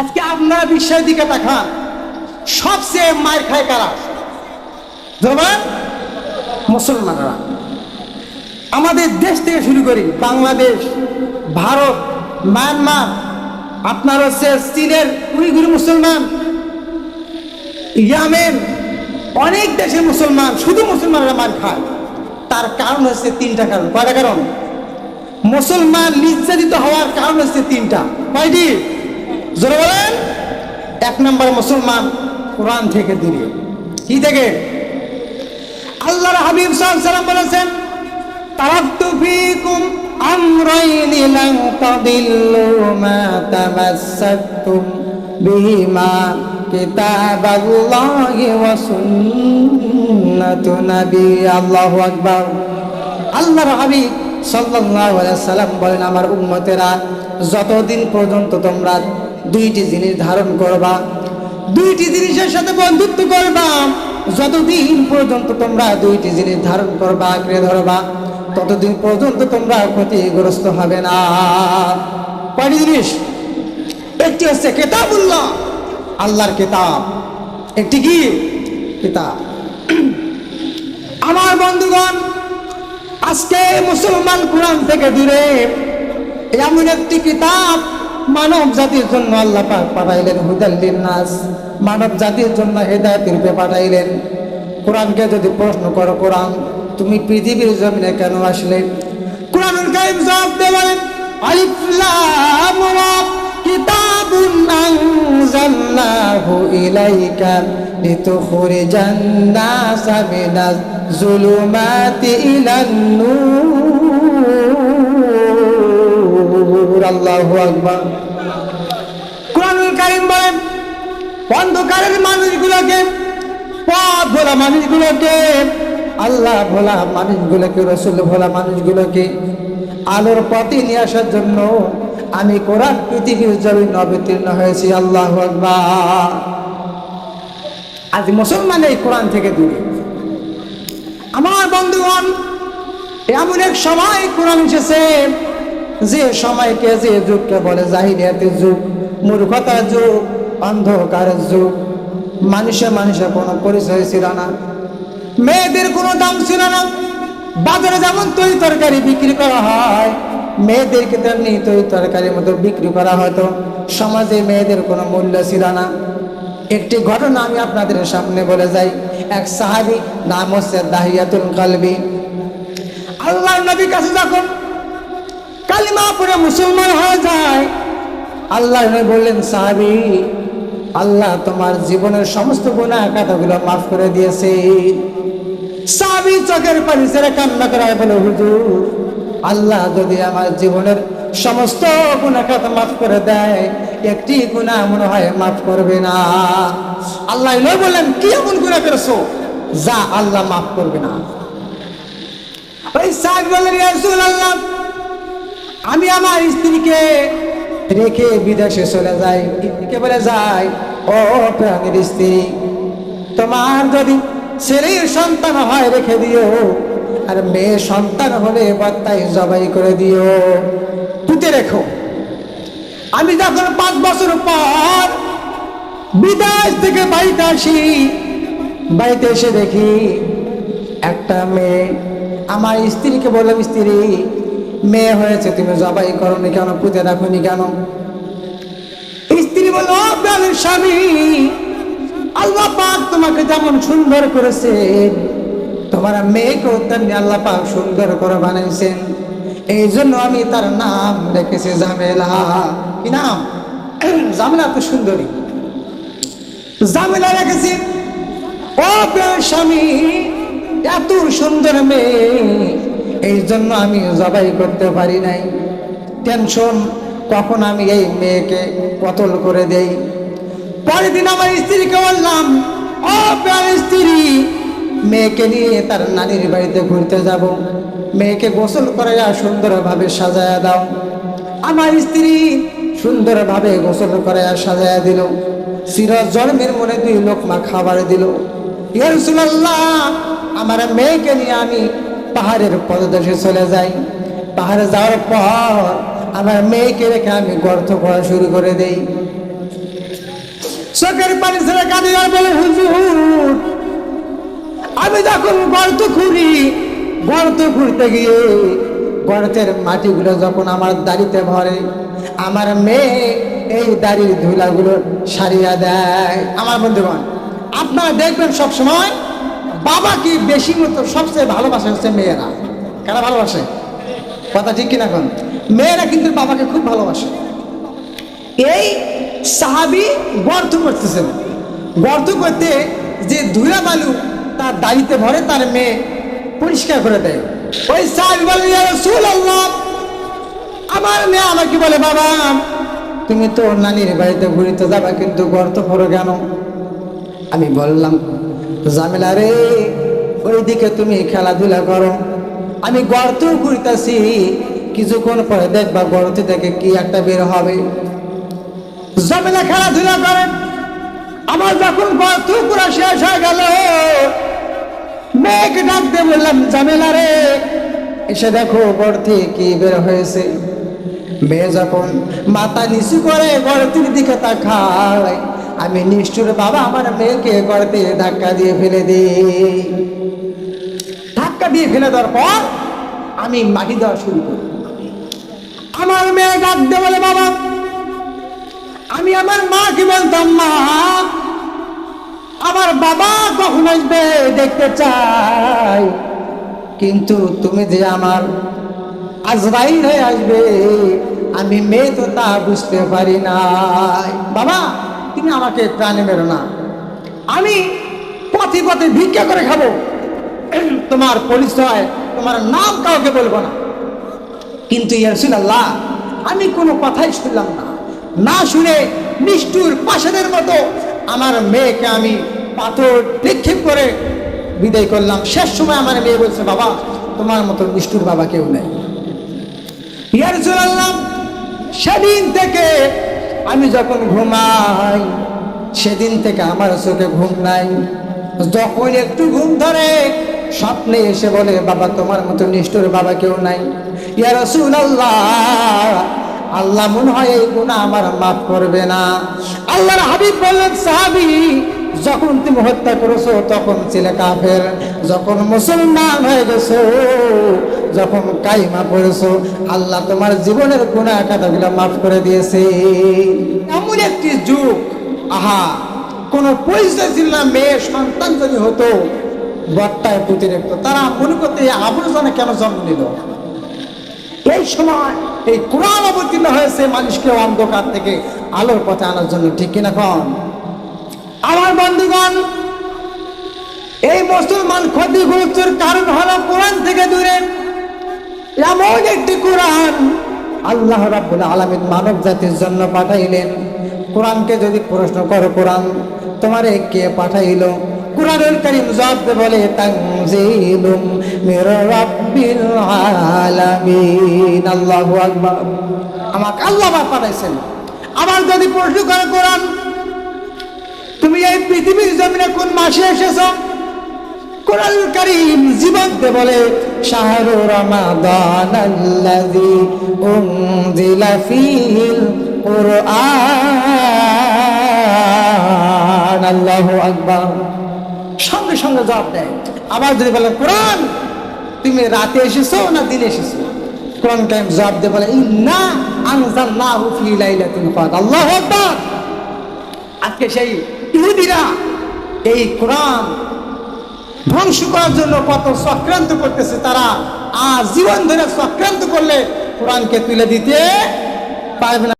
আজকে আপনারা বিশ্বের দিকে তাকান। সবচেয়ে মায়ের খায় কারা? ধরবেন মুসলমানরা। আমাদের দেশ থেকে শুরু করি, বাংলাদেশ, ভারত, মায়ানমার, আপনার হচ্ছে চীনের উইগুরি মুসলমান, ইয়ামেন, অনেক দেশের মুসলমান, শুধু মুসলমানরা মার খায়। তার কারণ হচ্ছে তিনটা কারণ। কয়টা কারণ? মুসলমান নির্যাতিত হওয়ার কারণ হচ্ছে তিনটা। কয়টি? জোরে বলেন। এক নম্বর মুসলমান কোরআন থেকে দূরে। কি থেকে? আল্লাহর হাবিব সাল্লাম বলেছেন, তারাক্তু ফীকুম আমরাইন লান তাদিল্লু মা তামাসসাকতুম বিহিমা কিতাবাল্লাহি ওয়া সুন্নাতু নবী। আল্লাহু আকবার। আল্লাহর হাবিব সাল্লাল্লাহু আলাইহি সাল্লাম বলেন, আমার উম্মতেরা, যতদিন পর্যন্ত তোমরা দুইটি জিনিস ধারণ করবা। দুইটি জিনিসের সাথে বন্ধুত্ব করবা। যতদিন পর্যন্ত তোমরা দুইটি জিনিস ধারণ করবা, আঁকড়ে ধরবা, ততদিন পর্যন্ত তোমরা ক্ষতিগ্রস্ত হবে না। কয়টি জিনিস? একটি হচ্ছে কেতাব কেতাবুল্লাহ, আল্লাহর কেতাব। একটি কি? কিতাব। আমার বন্ধুগণ, আজকে মুসলমান কোরআন থেকে দূরে, এমন একটি কিতাব মানব জাতির জন্য আল্লাহ পাক পাঠাইলেন হুদাল্লিন নাস মানব জাতির জন্য হেদায়তের রূপে পাঠাইলেন। কোরআনকে যদি প্রশ্ন করো, কোরআন, তুমি পৃথিবীর জমিনে কেন আসলে? কোরআনুল কারীম জবাব দিয়ে বলেন, আলিফ লাম কিতাবুন আনজালনাহু ইলাইকা লিতুখরিজান নাসা মিনাজ জুলুমাতি ইলান নূর আল্লাহু আকবার। কোরআনুল কারীম বলেন, অন্ধকারের মানুষগুলোকে পথ ভোলা মানুষগুলোকে, আল্লাহ ভোলা মানুষগুলোকে, রসুল ভোলা মানুষগুলোকে আলোর পথে নিয়ে আসার জন্য আমি কোরআন পৃথিবীর জমিন অবতীর্ণ হয়েছি, আল্লাহ আকবার। আজ মুসলমান এই কোরআন থেকে দূরে। আমার বন্ধুগণ, এমন এক সময় কোরআন এসেছে যে সময়কে যে যুগকে বলে জাহিলিয়াতের যুগ, মূর্খতার যুগ অন্ধকারের যুগ, মানুষে মানুষে কোনো পরিচয় ছিল না। মেয়েদের কোনো দাম ছিল না। বাজারে যেমন তৈরি তরকারি বিক্রি করা হয়, মেয়েদেরকে তেমনি তৈরি তরকারির মতো বিক্রি করা হতো। সমাজে মেয়েদের কোনো মূল্য ছিল না। একটি ঘটনা আমি আপনাদের সামনে বলে যাই। এক সাহাবি নাম হচ্ছে দাহিয়াতুল কালবি। আল্লাহ নবী কাছে যখন কালিমা পড়ে মুসলমান হয়ে যায়। আল্লাহ বললেন সাহাবি আল্লাহ তোমার জীবনের সমস্ত গুণা কথাগুলো মাফ করে দিয়েছে। সাহাবি চোখের পানি ছেড়ে কান্না করায় বলে হুজুর আল্লাহ যদি আমার জীবনের সমস্ত গুণা খাতা মাফ করে দেয় একটি গুণা মনে হয় মাফ করবে না। আল্লাহ বললেন কি এমন গুণা করেছ যা আল্লাহ মাফ করবে না? ওই সাহেব বললেন "ইয়া রাসূলুল্লাহ, আমি আমার স্ত্রীকে রেখে বিদেশে চলে যাই। কে বলে যাই? ও প্রাণীর স্ত্রী, তোমার যদি ছেলের সন্তান হয় রেখে দিও, আর মেয়ে সন্তান হলে বার্তায় জবাই করে দিও। পুঁতে রেখো। আমি যখন পাঁচ বছর পর বিদেশ থেকে বাড়িতে আসি, বাড়িতে এসে দেখি একটা মেয়ে, আমার স্ত্রীকে বললাম, স্ত্রী মেয়ে হয়েছে, তুমি জবাই করনি কেন, পুঁতে রাখনি কেন? স্ত্রী বলল, "ও স্বামী, আল্লাহ পাক তোমাকে যেমন সুন্দর করেছে, তোমার মেয়েকেও তেমনি আল্লাহ পাক সুন্দর করে বানাইছেন এই জন্য আমি তার নাম রেখেছি জামেলা। কি নাম? জামেলা তো সুন্দরী। জামেলা রেখেছি, ও স্বামী, এত সুন্দর মেয়ে এই জন্য আমি জবাই করতে পারি নাই। টেনশন, কখন আমি এই মেয়েকে কতল করে দেই। পরের দিন আমার স্ত্রীকে বললাম, ও স্ত্রী, মেয়েকে নিয়ে তার নানির বাড়িতে ঘুরতে যাব। মেয়েকে গোসল করে সুন্দরভাবে সাজায়া দাও। আমার স্ত্রী সুন্দরভাবে গোসল করে সাজায়া দিল। সিরাজ জন্মের মনে দুই লোকমা খাবার দিল। ইয়ারসুল্লাহ আমার মেয়েকে নিয়ে আমি পাহাড়ের পদদেশে চলে যাই। পাহাড়ে যাওয়ার পর আমার মেয়েকে রেখে আমি গর্ত করা শুরু করে দেই। চোখের পানি ছেড়ে কাঁদে আর বলে, হুজুর, আমি যখন গর্ত খুঁড়ি, গর্ত খুঁড়তে গিয়ে গর্তের মাটিগুলো যখন আমার দাড়িতে ভরে, আমার মেয়ে এই দাড়ির ধুলাগুলো সারিয়া দেয়। আমার বন্ধুগণ, আপনারা দেখবেন সব সময় বাবা কি বেশি মতো সবচেয়ে ভালোবাসে হচ্ছে মেয়েরা। কারা ভালোবাসে? কথা ঠিক কিনা এখন? মেয়েরা কিন্তু বাবাকে খুব ভালোবাসে। এই সাহাবি গর্ত করতেছেন। গর্ত করতে যে ধুলা বালু তার দাড়িতে ভরে তার মেয়ে পরিষ্কার করে দেয়। ওই সাহাবি বলে "ইয়া রাসূলুল্লাহ, আমার মেয়ে আমাকে বলে বাবা তুমি তো নানির বাড়িতে ঘুরিতে যাবা কিন্তু গর্ত করো কেন? আমি বললাম জামেলা রে। ওইদিকে তুমি খেলাধুলা করো। আমি গর্ত ঘুরতেছি। কিছুক্ষণ পরে দেখবা গর্ত থেকে কি একটা বের হবে। জমিনে খেলাধুলা করেন আমার যখন গর্ত পুরো শেষ হয়ে গেল, মেঘ ডাকতে বললাম জামেলা রে। এসে দেখো গর্তে কি বের হয়েছে। মেয়ে যখন মাথা নিচু করে গর্তের দিকে তাকায় আমি নিষ্ঠুর বাবা, আমার মেয়েকে গর্তে ধাক্কা দিয়ে ফেলে দিই। ধাক্কা দিয়ে ফেলে দেওয়ার পর আমি মাটি দেওয়া শুরু করি। আমার মেয়ে ডাক দিয়ে বলে, বাবা, আমি আমার মাকে বলতাম, মা, আমার বাবা কখন আসবে দেখতে চাই? কিন্তু তুমি যে আমার আজরাইল হয়ে আসবে, আমি মেয়ে তো তা বুঝতে পারি না বাবা তুমি আমাকে প্রাণে মেরো না। আমি পথে পথে ভিক্ষা করে খাব। তোমার পরিচয়, তোমার নাম কাউকে বলব না। কিন্তু ইয়ারসুল আল্লাহ আমি কোনো কথাই শুনলাম না। না শুনে নিষ্ঠুর পাশাদের মতো আমার মেয়েকে আমি পাথর নিক্ষেপ করে বিদায় করলাম। শেষ সময় আমার মেয়ে বলছে, বাবা, তোমার মতো নিষ্ঠুর বাবা কেউ নেই। ইয়ারসুল আল্লাহ সেদিন থেকে আমি যখন ঘুমাই, সেদিন থেকে আমার চোখে ঘুম নাই। যখন একটু ঘুম ধরে, স্বপ্নে এসে বলে, বাবা, তোমার মতো নিষ্ঠুর বাবা কেউ নাই। ইয়া রসুল আল্লাহ আল্লাহ মনে হয় এই গুণা আমার মাফ করবে না। আল্লাহর হাবিব বললেন, সাহাবি, যখন তুমি হত্যা করেছ, তখন ছিলে কাফের। যখন মুসলমান হয়ে গেছো যখন কাইমা পড়েছো, আল্লাহ তোমার জীবনের গুণা কথাগুলো মাফ করে দিয়েছে। এমন একটি যুগ, আহা, কোন পরিচয় ছিল মেয়ে, সন্তান যদি হতো, বট্টায় পুঁতি তারা মনে করতে, এই আবর্জনা কেন জন্ম নিল? এই সময় এই কোরআন অবতীর্ণ হয়েছে মানুষকে অন্ধকার থেকে, আলোর পথে আনার জন্য, ঠিক কিনা কন? আমার বন্ধুগণ, এই মুসলমান ক্ষতিগ্রস্তর কারণ হলো কোরআন থেকে দূরে। এমন একটি কোরআন আল্লাহ রাব্বুল আলামিন মানব জাতির জন্য পাঠাইলেন। কোরআনকে যদি প্রশ্ন করো, কোরআন তোমারে কে পাঠাইলো? কোরআনুল কারীম জবাব বলে, তানজিলুম মির আমাকে আল্লাহ পাঠাইছেন। আমার যদি প্রশ্ন করে, কোরআন, তুমি এই পৃথিবীর জমিনে কোন মাসে এসেছ? কোরআন করিম জীবনতে বলে, শাহরু রমাদান আল্লাযী উনজিলা ফীহিল কুরআন। আল্লাহু আকবার। সঙ্গে সঙ্গে জবাব দেয়। আবার যদি বলে, কোরআন, তুমি রাতে এসেছ না দিনে এসেছ? কোরআন কারিম জবাব দিয়ে বলে, ইন্না আনজালনাহু ফী লাইলাতিল কদর। আল্লাহু আকবার। আজকে সেই ইহুদিরা এই কোরআন ধ্বংস করার জন্য কত চক্রান্ত করতেছে তারা, আর জীবন ধরে চক্রান্ত করলে কোরআনকে তুলে দিতে পারবে না।